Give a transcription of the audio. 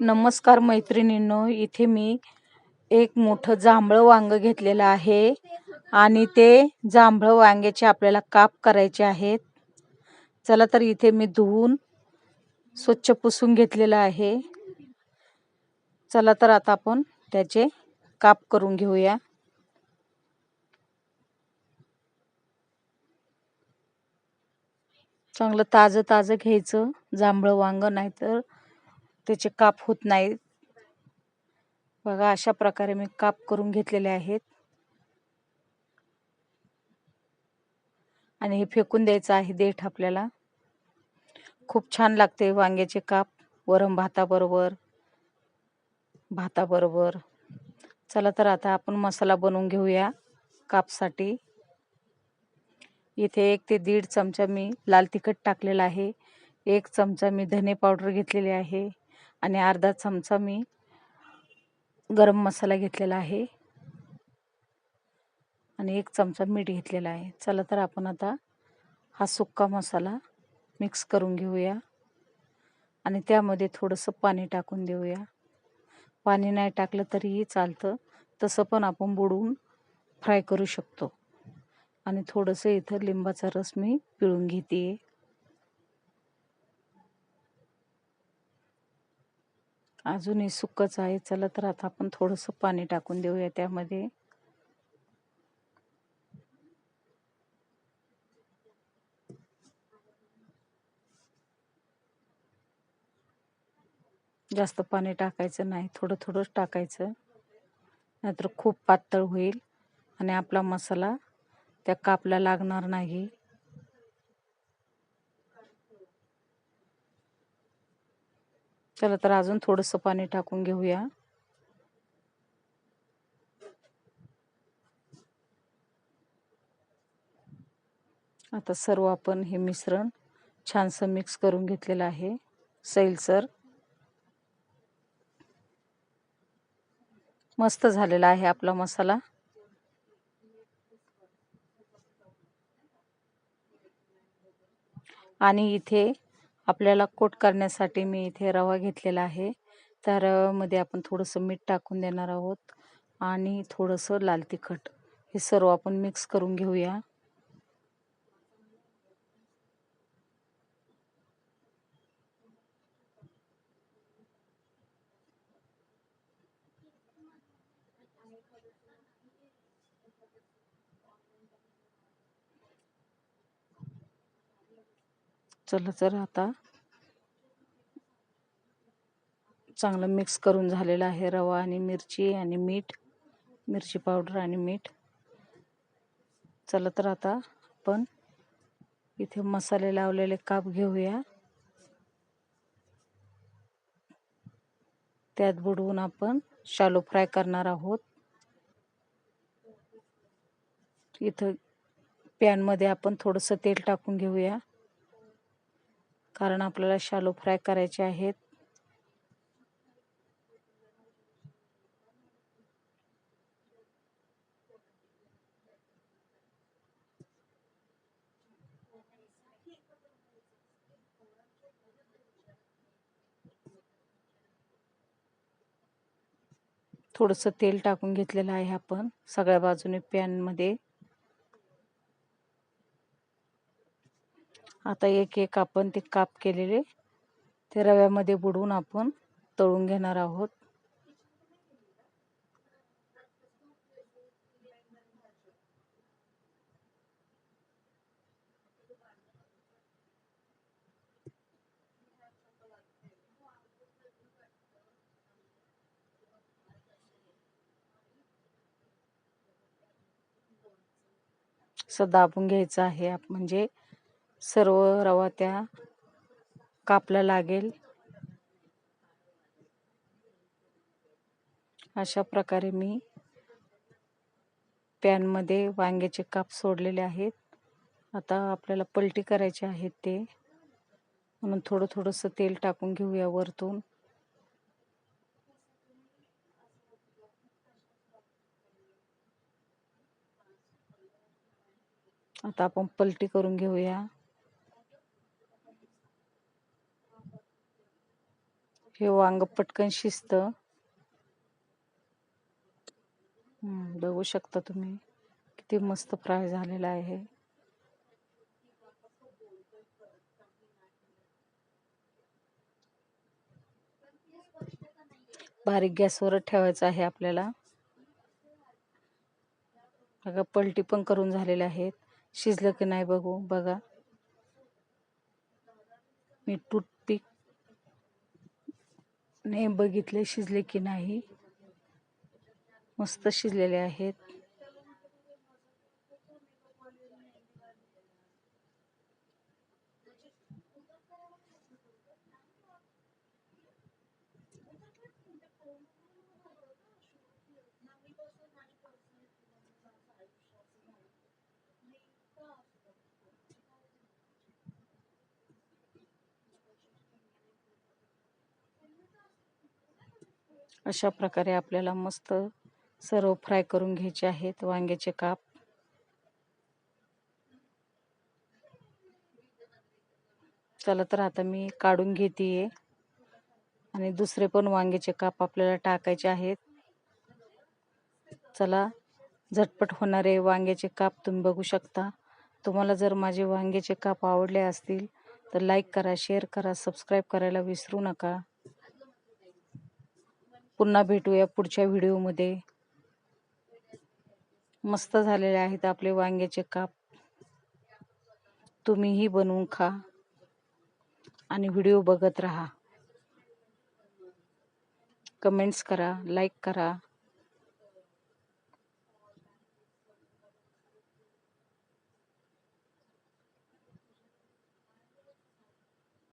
नमस्कार मैत्रिणींनो इथे मी एक मोठं जांभळं वांग घेतलेलं आहे आणि ते जांभळं वांग्याचे आपल्याला काप करायचे आहेत. चला तर इथे मी धुवून स्वच्छ पुसून घेतलेलं आहे. चला तर आता आपण त्याचे काप करून घेऊया. चांगलं ताजं ताजं घ्यायचं जांभळं वांग नाहीतर त्याचे काप होत नाहीत. बघा अशा प्रकारे मी काप करून घेतलेले आहेत. आणि हे फेकून द्यायचं आहे देठ आपल्याला. खूप छान लागते वांग्याचे काप वरम भाताबरोबर. भाताबरोबर. चला तर आता आपण मसाला बनवून घेऊया कापसाठी. इथे एक ते दीड चमचा मी लाल तिखट टाकलेला आहे. एक चमचा मी धने पावडर घेतलेली आहे. आणि अर्धा चमचा मी गरम मसाला घेतलेला आहे. आणि एक चमचा मीठ घेतलेला आहे. चला तर आपण आता हा सुक्का मसाला मिक्स करून घेऊया. आणि त्यामध्ये थोडंसं पाणी टाकून देऊया. पाणी नाही टाकलं तरीही चालतं. तसं पण आपण बुडवून फ्राय करू शकतो. आणि थोडंसं इथं लिंबाचा रस मी पिळून घेते अजूनही सुकच आहे. चला तर आता आपण थोडंसं पाणी टाकून देऊया त्यामध्ये. जास्त पाणी टाकायचं नाही थोडं थोडंच टाकायचं. नाहीतर खूप पातळ होईल आणि आपला मसाला त्या कापला लागणार नाही. चला तर अजून थोडंसं पाणी टाकून घेऊया. आता सर्व आपण हे मिश्रण छानसं मिक्स करून घेतलेलं आहे. सैलसर मस्त झालेला आहे आपला मसाला. आणि इथे आपल्याला कोट करण्यासाठी मी इथे रवा घेतलेला आहे. त्या रव्यामध्ये आपण थोडंसं मीठ टाकून देणार आहोत आणि थोडंसं लाल तिखट. हे सर्व आपण मिक्स करून घेऊया. चला तर आता चांगलं मिक्स करून झालेलं आहे रवा आणि मिरची आणि मीठ मिरची पावडर आणि मीठ. चला तर आता आपण इथे मसाले लावलेले काप घेऊया. त्यात बुडवून आपण शालो फ्राय करणार आहोत. इथं पॅनमध्ये आपण थोडंसं तेल टाकून घेऊया. कारण आपल्याला शालो फ्राय करायचे आहेत. थोडंसं तेल टाकून घेतलेलं आहे आपण. सगळ्या बाजूने पॅनमध्ये आता एक एक आपण ते काप केलेले ते रव्यामध्ये बुडवून आपण तळून घेणार आहोत. सध्या आपण घ्यायचं आहे म्हणजे सर्व रवा त्या कापला लागेल. अशा प्रकारे मी पॅनमध्ये वांग्याचे काप सोडलेले आहेत. आता आपल्याला पलटी करायचे आहेत ते. म्हणून थोडं थोडंसं तेल टाकून घेऊया वरतून. आता आपण पलटी करून घेऊया. हे वांग पटकन शिजतं. बघू शकता तुम्ही किती मस्त फ्राय झालेला आहे. बारीक गॅसवरच ठेवायचं आहे आपल्याला. बघा पलटी पण करून झालेल्या आहेत. शिजलं की नाही बघू बघा. मी टूथपिक ने बघितले शिजले की नाही? मस्त शिजलेले आहेत. अशा प्रकारे आपल्याला मस्त सर्व फ्राय करून घ्यायचे आहेत. वांग्याचे काप. चला तर आता मी काढून घेते आणि दुसरे पण वांग्याचे काप आपल्याला टाकायचे आहेत. चला झटपट होणारे वांग्याचे काप तुम्ही बघू शकता. तुम्हाला जर माझे वांग्याचे काप आवडले असतील तर लाईक करा शेअर करा सबस्क्राईब करायला विसरू नका. पुन्हा भेटूया पुढच्या व्हिडिओमध्ये. मस्त झालेले आहेत आपले वांग्याचे काप. तुम्हीही बनवून खा आणि व्हिडिओ बघत राहा. कमेंट्स करा लाईक करा.